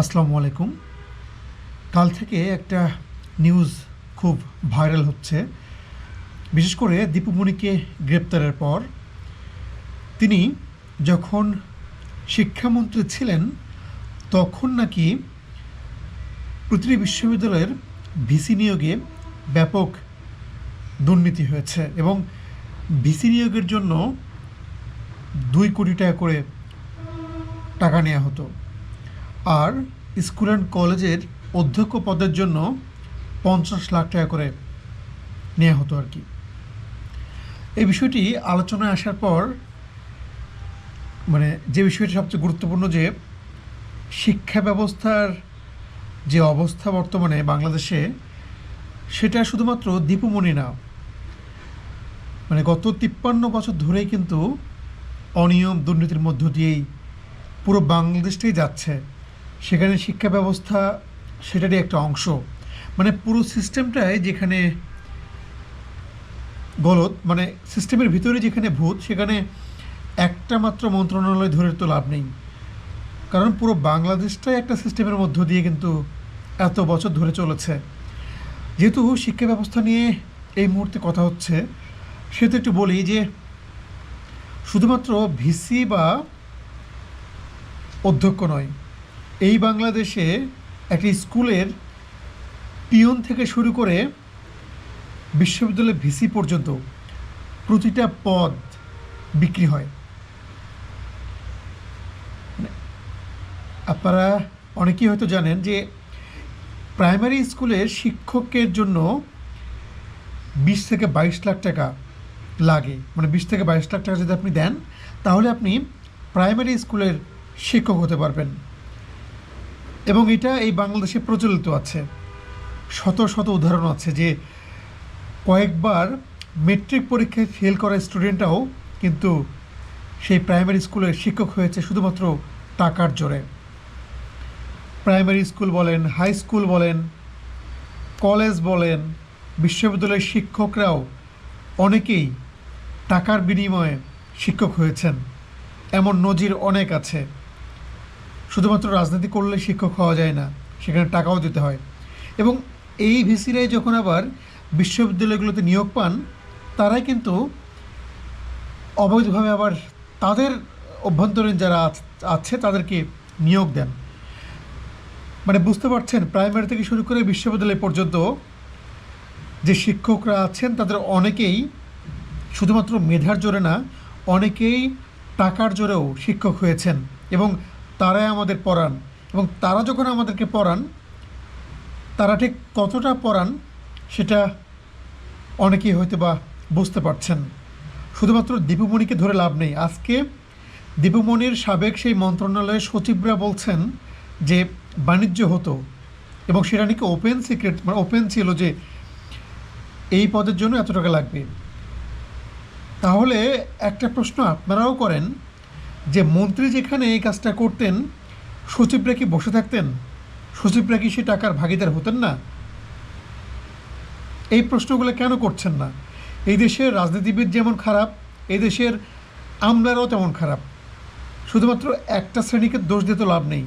আসসালামু আলাইকুম। কাল থেকে একটা নিউজ খুব ভাইরাল হচ্ছে। বিশেষ করে দীপুমণিকে গ্রেপ্তারের পর তিনি যখন শিক্ষামন্ত্রী ছিলেন, তখন নাকি প্রতিটি বিশ্ববিদ্যালয়ের ভিসি নিয়োগে ব্যাপক দুর্নীতি হয়েছে এবং ভিসি নিয়োগের জন্য দুই কোটি টাকা করে টাকা নেওয়া হতো। আর স্কুল অ্যান্ড কলেজের অধ্যক্ষ পদের জন্য পঞ্চাশ লাখ টাকা করে নেওয়া হতো আর কি। এই বিষয়টি আলোচনায় আসার পর মানে যে বিষয়টি সবচেয়ে গুরুত্বপূর্ণ যে শিক্ষা ব্যবস্থার যে অবস্থা বর্তমানে বাংলাদেশে, সেটা শুধুমাত্র দীপুমণি না মানে গত তিপ্পান্ন বছর ধরেই কিন্তু অনিয়ম দুর্নীতির মধ্য দিয়েই পুরো বাংলাদেশটাই যাচ্ছে। সেখানে শিক্ষা ব্যবস্থা সেটারই একটা অংশ। মানে পুরো সিস্টেমটাই যেখানে গলত মানে সিস্টেমের ভিতরে যেখানে ভূত, সেখানে একটা মাত্র মন্ত্রণালয় ধরে তো লাভ নেই। কারণ পুরো বাংলাদেশটাই একটা সিস্টেমের মধ্য দিয়ে কিন্তু এত বছর ধরে চলেছে। যেহেতু শিক্ষা ব্যবস্থা নিয়ে এই মুহূর্তে কথা হচ্ছে, সেহেতু একটু বলি যে শুধুমাত্র ভিসি বা অধ্যক্ষ নয় এই বাংলাদেশে একটি স্কুলের পিয়ন থেকে শুরু করে বিশ্ববিদ্যালয়ের ভিসি পর্যন্ত প্রতিটা পদ বিক্রি হয়। আপনারা অনেকেই হয়তো জানেন যে প্রাইমারি স্কুলের শিক্ষকের জন্য বিশ থেকে বাইশ লাখ টাকা লাগে। মানে বিশ থেকে বাইশ লাখ টাকা যদি আপনি দেন, তাহলে আপনি প্রাইমারি স্কুলের শিক্ষক হতে পারবেন। এবং এটা এই বাংলাদেশে প্রচলিত আছে। শত শত উদাহরণ আছে যে কয়েকবার মেট্রিক পরীক্ষায় ফেল করা স্টুডেন্টরাও কিন্তু সেই প্রাইমারি স্কুলের শিক্ষক হয়েছে শুধুমাত্র টাকার জোরে। প্রাইমারি স্কুল বলেন হাই স্কুল বলেন কলেজ বলেন, বিশ্ববিদ্যালয়ের শিক্ষকরাও অনেকেই টাকার বিনিময়ে শিক্ষক হয়েছেন। এমন নজির অনেক আছে। শুধুমাত্র রাজনীতি করলে শিক্ষক হওয়া যায় না, সেখানে টাকাও দিতে হয়। এবং এই ভিসিরাই যখন আবার বিশ্ববিদ্যালয়গুলোতে নিয়োগ পান, তারাই কিন্তু অবৈধভাবে আবার তাদের অভ্যন্তরীণ যারা আছে তাদেরকে নিয়োগ দেন। মানে বুঝতে পারছেন প্রাইমারি থেকে শুরু করে বিশ্ববিদ্যালয় পর্যন্ত যে শিক্ষকরা আছেন, তাদের অনেকেই শুধুমাত্র মেধার জোরে না, অনেকেই টাকার জোরেও শিক্ষক হয়েছেন। এবং তারাই আমাদের পড়ান এবং তারা যখন আমাদেরকে পড়ান তারা ঠিক কতটা পড়ান সেটা অনেকেই হয়তো বা বুঝতে পারছেন। শুধুমাত্র দীপুমণিকে ধরে লাভ নেই। আজকে দীপুমণির সাবেক সেই মন্ত্রণালয়ের সচিবরা বলছেন যে বাণিজ্য হতো এবং সেটা নাকি ওপেন সিক্রেট মানে ওপেন ছিল যে এই পদের জন্য এত টাকা লাগবে। তাহলে একটা প্রশ্ন আপনারাও করেন যে মন্ত্রী যেখানে এই কাজটা করতেন সচিবরা কি বসে থাকতেন? সচিবরা কি সে টাকার ভাগিদার হতেন না? এই প্রশ্নগুলো কেন করছেন না? এই দেশের রাজনীতিবিদ যেমন খারাপ, এই দেশের আমলারাও তেমন খারাপ। শুধুমাত্র একটা শ্রেণীকে দোষ দিতে লাভ নেই।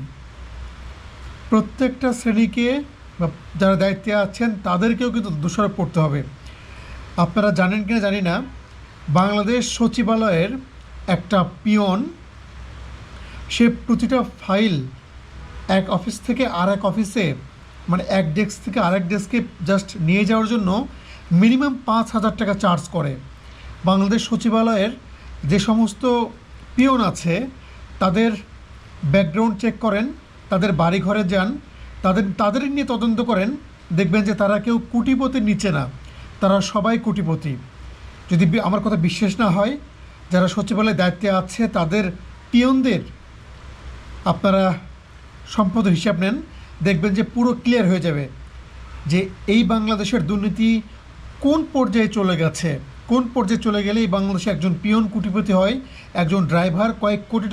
প্রত্যেকটা শ্রেণীকে বা যারা দায়িত্বে আছেন, তাদেরকেও কিন্তু দোষারোপ করতে হবে। আপনারা জানেন কিনা জানি না, বাংলাদেশ সচিবালয়ের একটা পিয়ন সে প্রতিটা ফাইল এক অফিস থেকে আর এক অফিসে মানে এক ডেস্ক থেকে আরেক ডেস্কে জাস্ট নিয়ে যাওয়ার জন্য মিনিমাম পাঁচ হাজার টাকা চার্জ করে। বাংলাদেশ সচিবালয়ের যে সমস্ত পিয়ন আছে, তাদের ব্যাকগ্রাউন্ড চেক করেন, তাদের বাড়ি ঘরে যান, তাদের তাদের নিয়ে তদন্ত করেন, দেখবেন যে তারা কেউ কোটিপতির নিচে না, তারা সবাই কোটিপতি। যদি আমার কথা বিশ্বাস না হয়, যারা সচিবালয়ের দায়িত্বে আছে, তাদের পিয়নদের আপনারা সম্পদ হিসাব নেন, দেখবেন যে পুরো ক্লিয়ার হয়ে যাবে যে এই বাংলাদেশের দুর্নীতি কোন পর্যায়ে চলে গেছে। কোন পর্যায়ে চলে গেলে এই বাংলাদেশে একজন পিয়ন কুটিপতি হয়, একজন ড্রাইভার, কয়েক কোটি